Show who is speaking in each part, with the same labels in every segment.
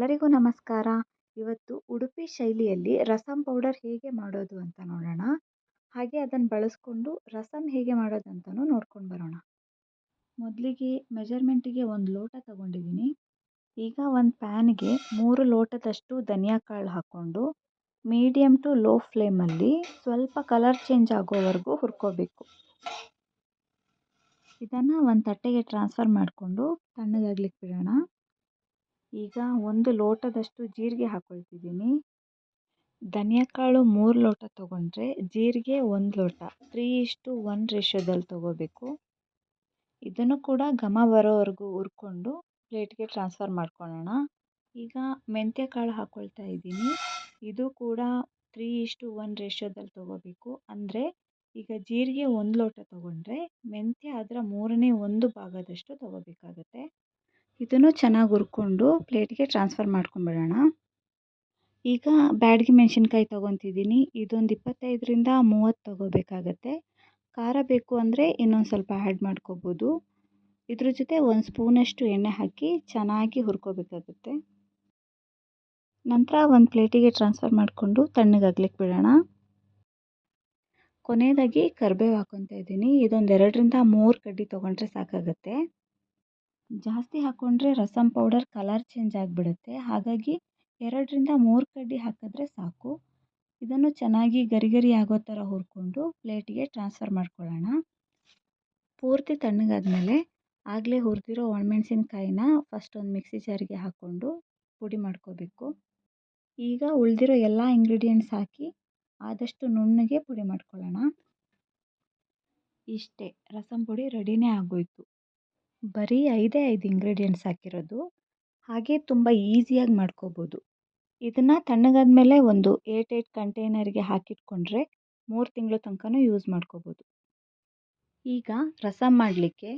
Speaker 1: ಎಲ್ಲರಿಗೂ ನಮಸ್ಕಾರ. ಇವತ್ತು ಉಡುಪಿ ಶೈಲಿಯಲ್ಲಿ ರಸಂ ಪೌಡರ್ ಹೇಗೆ ಮಾಡೋದು ಅಂತ ನೋಡೋಣ. ಹಾಗೆ ಅದನ್ನು ಬಳಸ್ಕೊಂಡು ರಸಮ್ ಹೇಗೆ ಮಾಡೋದು ಅಂತಲೂ ನೋಡ್ಕೊಂಡು ಬರೋಣ. ಮೊದಲಿಗೆ ಮೆಜರ್ಮೆಂಟಿಗೆ ಒಂದು ಲೋಟ ತಗೊಂಡಿದ್ದೀನಿ ಈಗ ಒಂದು ಪ್ಯಾನ್ಗೆ ಮೂರು ಲೋಟದಷ್ಟು ಧನಿಯಾ ಕಾಳು ಹಾಕ್ಕೊಂಡು ಮೀಡಿಯಮ್ ಟು ಲೋ ಫ್ಲೇಮಲ್ಲಿ ಸ್ವಲ್ಪ ಕಲರ್ ಚೇಂಜ್ ಆಗೋವರೆಗೂ ಹುರ್ಕೋಬೇಕು. ಇದನ್ನು ಒಂದು ತಟ್ಟೆಗೆ ಟ್ರಾನ್ಸ್ಫರ್ ಮಾಡಿಕೊಂಡು ತಣ್ಣಗಾಗ್ಲಿಕ್ಕೆ ಬಿಡೋಣ. ಈಗ ಒಂದು ಲೋಟದಷ್ಟು ಜೀರಿಗೆ ಹಾಕ್ಕೊಳ್ತಿದ್ದೀನಿ ಧನಿಯಾಕಾಳು ಮೂರು ಲೋಟ ತೊಗೊಂಡ್ರೆ ಜೀರಿಗೆ ಒಂದು ಲೋಟ, ತ್ರೀ ಇಷ್ಟು ಒನ್ ರೇಷ್ಯೋದಲ್ಲಿ ತೊಗೋಬೇಕು. ಇದನ್ನು ಕೂಡ ಘಮ ಬರೋವರೆಗೂ ಹುರ್ಕೊಂಡು ಪ್ಲೇಟ್ಗೆ ಟ್ರಾನ್ಸ್ಫರ್ ಮಾಡ್ಕೊಳ್ಳೋಣ ಈಗ ಮೆಂತ್ಯ ಕಾಳು ಹಾಕ್ಕೊಳ್ತಾ ಇದ್ದೀನಿ. ಇದು ಕೂಡ ತ್ರೀ ಇಷ್ಟು ಒನ್ ರೇಷ್ಯೋದಲ್ಲಿ ತೊಗೋಬೇಕು. ಅಂದರೆ ಈಗ ಜೀರಿಗೆ ಒಂದು ಲೋಟ ತೊಗೊಂಡ್ರೆ ಮೆಂತ್ಯ ಅದರ ಮೂರನೇ ಒಂದು ಭಾಗದಷ್ಟು ತೊಗೋಬೇಕಾಗತ್ತೆ. ಇದನ್ನು ಚೆನ್ನಾಗಿ ಹುರ್ಕೊಂಡು ಪ್ಲೇಟ್ಗೆ ಟ್ರಾನ್ಸ್ಫರ್ ಮಾಡ್ಕೊಂಬಿಡೋಣ. ಈಗ ಬ್ಯಾಡಗಿ ಮೆಣಸಿನ್ಕಾಯಿ ತೊಗೊತಿದ್ದೀನಿ. ಇದೊಂದು ಇಪ್ಪತ್ತೈದರಿಂದ ಮೂವತ್ತು ತೊಗೋಬೇಕಾಗತ್ತೆ. ಖಾರ ಬೇಕು ಅಂದರೆ ಇನ್ನೊಂದು ಸ್ವಲ್ಪ ಆ್ಯಡ್ ಮಾಡ್ಕೋಬೋದು. ಇದ್ರ ಜೊತೆ ಒಂದು ಸ್ಪೂನಷ್ಟು ಎಣ್ಣೆ ಹಾಕಿ ಚೆನ್ನಾಗಿ ಹುರ್ಕೋಬೇಕಾಗುತ್ತೆ. ನಂತರ ಒಂದು ಪ್ಲೇಟಿಗೆ ಟ್ರಾನ್ಸ್ಫರ್ ಮಾಡಿಕೊಂಡು ತಣ್ಣಗಾಗ್ಲಿಕ್ಕೆ ಬಿಡೋಣ. ಕೊನೆಯದಾಗಿ ಕರಿಬೇವು ಹಾಕ್ಕೊತಾ ಇದ್ದೀನಿ. ಇದೊಂದು ಎರಡರಿಂದ ಮೂರು ಕಡ್ಡಿ ತೊಗೊಂಡ್ರೆ ಸಾಕಾಗುತ್ತೆ. ಜಾಸ್ತಿ ಹಾಕ್ಕೊಂಡ್ರೆ ರಸಮ್ ಪೌಡರ್ ಕಲರ್ ಚೇಂಜ್ ಆಗಿಬಿಡುತ್ತೆ. ಹಾಗಾಗಿ ಎರಡರಿಂದ ಮೂರು ಕಡ್ಡಿ ಹಾಕಿದ್ರೆ ಸಾಕು. ಇದನ್ನು ಚೆನ್ನಾಗಿ ಗರಿ ಗರಿ ಆಗೋ ಥರ ಹುರ್ಕೊಂಡು ಪ್ಲೇಟಿಗೆ ಟ್ರಾನ್ಸ್ಫರ್ ಮಾಡ್ಕೊಳ್ಳೋಣ. ಪೂರ್ತಿ ತಣ್ಣಗಾದ್ಮೇಲೆ ಆಗಲೇ ಹುರಿದಿರೋ ಒಣಮೆಣ್ಸಿನ್ಕಾಯಿನ ಫಸ್ಟ್ ಒಂದು ಮಿಕ್ಸಿ ಜಾರಿಗೆ ಹಾಕ್ಕೊಂಡು ಪುಡಿ ಮಾಡ್ಕೋಬೇಕು. ಈಗ ಉಳಿದಿರೋ ಎಲ್ಲ ಇಂಗ್ರೀಡಿಯೆಂಟ್ಸ್ ಹಾಕಿ ಆದಷ್ಟು ನುಣ್ಣಗೆ ಪುಡಿ ಮಾಡ್ಕೊಳ್ಳೋಣ. ಇಷ್ಟೇ ರಸಮ್ ಪುಡಿ ರೆಡಿನೇ ಆಗೋಯ್ತು. ಬರೀ ಐದೇ, ಐದು ಇಂಗ್ರೀಡಿಯೆಂಟ್ಸ್ ಹಾಕಿರೋದು. ಹಾಗೆ ತುಂಬ ಈಸಿಯಾಗಿ ಮಾಡ್ಕೋಬೋದು. ಇದನ್ನು ತಣ್ಣಗಾದ್ಮೇಲೆ ಒಂದು ಏಟ್ ಏಟ್ ಕಂಟೈನರ್ಗೆ ಹಾಕಿಟ್ಕೊಂಡ್ರೆ ಮೂರು ತಿಂಗಳು ತನಕನೂ ಯೂಸ್ ಮಾಡ್ಕೋಬೋದು. ಈಗ ರಸ ಮಾಡಲಿಕ್ಕೆ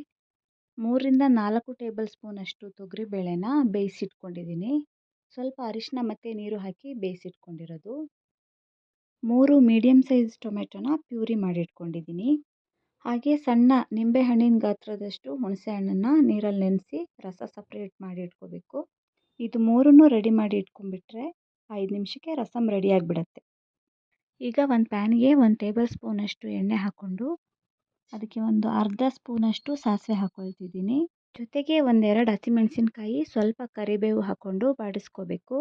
Speaker 1: ಮೂರರಿಂದ ನಾಲ್ಕು ಟೇಬಲ್ ಸ್ಪೂನಷ್ಟು ತೊಗರಿಬೇಳೆನ ಬೇಯಿಸಿಟ್ಕೊಂಡಿದ್ದೀನಿ ಸ್ವಲ್ಪ ಅರಿಶಿನ ಮತ್ತು ನೀರು ಹಾಕಿ ಬೇಯಿಸಿಟ್ಕೊಂಡಿರೋದು. ಮೂರು ಮೀಡಿಯಮ್ ಸೈಜ್ ಟೊಮೆಟೊನ ಪ್ಯೂರಿ ಮಾಡಿಟ್ಕೊಂಡಿದ್ದೀನಿ ಹಾಗೆ ಸಣ್ಣ ನಿಂಬೆಹಣ್ಣಿನ ಗಾತ್ರದಷ್ಟು ಹುಣಸೆ ಹಣ್ಣನ್ನು ನೀರಲ್ಲಿ ನೆನೆಸಿ ರಸ ಸಪ್ರೇಟ್ ಮಾಡಿ ಇಟ್ಕೋಬೇಕು. ಇದು ಮೂರನ್ನೂ ರೆಡಿ ಮಾಡಿ ಇಟ್ಕೊಂಡ್ಬಿಟ್ರೆ ಐದು ನಿಮಿಷಕ್ಕೆ ರಸಮ್ ರೆಡಿ ಆಗಿಬಿಡತ್ತೆ. ಈಗ ಒಂದು ಪ್ಯಾನ್ಗೆ ಒಂದು ಟೇಬಲ್ ಸ್ಪೂನಷ್ಟು ಎಣ್ಣೆ ಹಾಕ್ಕೊಂಡು ಅದಕ್ಕೆ ಒಂದು ಅರ್ಧ ಸ್ಪೂನಷ್ಟು ಸಾಸಿವೆ ಹಾಕ್ಕೊಳ್ತಿದ್ದೀನಿ ಜೊತೆಗೆ ಒಂದೆರಡು ಹಸಿಮೆಣಸಿನ್ಕಾಯಿ, ಸ್ವಲ್ಪ ಕರಿಬೇವು ಹಾಕ್ಕೊಂಡು ಬಾಡಿಸ್ಕೋಬೇಕು.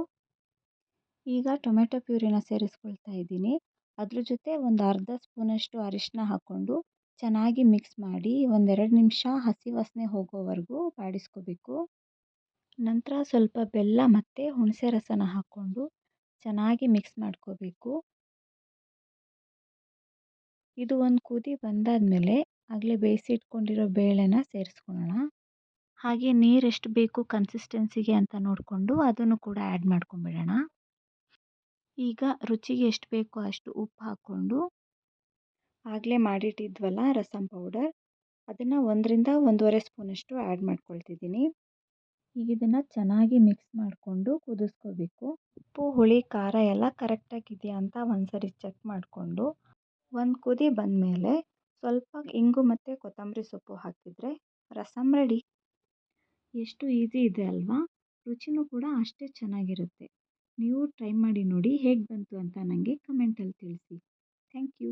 Speaker 1: ಈಗ ಟೊಮೆಟೊ ಪ್ಯೂರಿನ ಸೇರಿಸ್ಕೊಳ್ತಾ ಇದ್ದೀನಿ. ಅದ್ರ ಜೊತೆ ಒಂದು ಅರ್ಧ ಸ್ಪೂನಷ್ಟು ಅರಿಶಿನ ಹಾಕ್ಕೊಂಡು ಚೆನ್ನಾಗಿ ಮಿಕ್ಸ್ ಮಾಡಿ ಒಂದೆರಡು ನಿಮಿಷ ಹಸಿ ವಾಸನೆ ಹೋಗೋವರೆಗೂ ಬಾಡಿಸ್ಕೋಬೇಕು. ನಂತರ ಸ್ವಲ್ಪ ಬೆಲ್ಲ ಮತ್ತು ಹುಣಸೆ ರಸನ ಹಾಕ್ಕೊಂಡು ಚೆನ್ನಾಗಿ ಮಿಕ್ಸ್ ಮಾಡ್ಕೋಬೇಕು. ಇದು ಒಂದು ಕುದಿ ಬಂದಾದ ಮೇಲೆ ಆಗಲೇ ಬೇಯಿಸಿಟ್ಕೊಂಡಿರೋ ಬೇಳೆನ ಸೇರಿಸ್ಕೊಳ್ಳೋಣ ಹಾಗೆ ನೀರು ಎಷ್ಟು ಬೇಕು ಕನ್ಸಿಸ್ಟೆನ್ಸಿಗೆ ಅಂತ ನೋಡಿಕೊಂಡು ಅದನ್ನು ಕೂಡ ಆ್ಯಡ್ ಮಾಡ್ಕೊಂಬಿಡೋಣ. ಈಗ ರುಚಿಗೆ ಎಷ್ಟು ಬೇಕೋ ಅಷ್ಟು ಉಪ್ಪು ಹಾಕ್ಕೊಂಡು ಆಗಲೇ ಮಾಡಿಟ್ಟಿದ್ವಲ್ಲ ರಸಮ್ ಪೌಡರ್ ಅದನ್ನು ಒಂದರಿಂದ ಒಂದೂವರೆ ಸ್ಪೂನಷ್ಟು ಆ್ಯಡ್ ಮಾಡ್ಕೊಳ್ತಿದ್ದೀನಿ. ಈಗ ಇದನ್ನು ಚೆನ್ನಾಗಿ ಮಿಕ್ಸ್ ಮಾಡಿಕೊಂಡು ಕುದಿಸ್ಕೋಬೇಕು. ಉಪ್ಪು, ಹುಳಿ, ಖಾರ ಎಲ್ಲ ಕರೆಕ್ಟಾಗಿದೆಯಾ ಅಂತ ಒಂದ್ಸರಿ ಚೆಕ್ ಮಾಡಿಕೊಂಡು ಒಂದು ಕುದಿ ಬಂದಮೇಲೆ ಸ್ವಲ್ಪ ಇಂಗು ಮತ್ತು ಕೊತ್ತಂಬರಿ ಸೊಪ್ಪು ಹಾಕಿದರೆ ರಸಮ್ ರೆಡಿ ಎಷ್ಟು ಈಸಿ ಇದೆ ಅಲ್ವಾ? ರುಚಿನೂ ಕೂಡ ಅಷ್ಟೇ ಚೆನ್ನಾಗಿರುತ್ತೆ. ನೀವು ಟ್ರೈ ಮಾಡಿ ನೋಡಿ ಹೇಗೆ ಬಂತು ಅಂತ ನನಗೆ ಕಮೆಂಟಲ್ಲಿ ತಿಳಿಸಿ. Thank you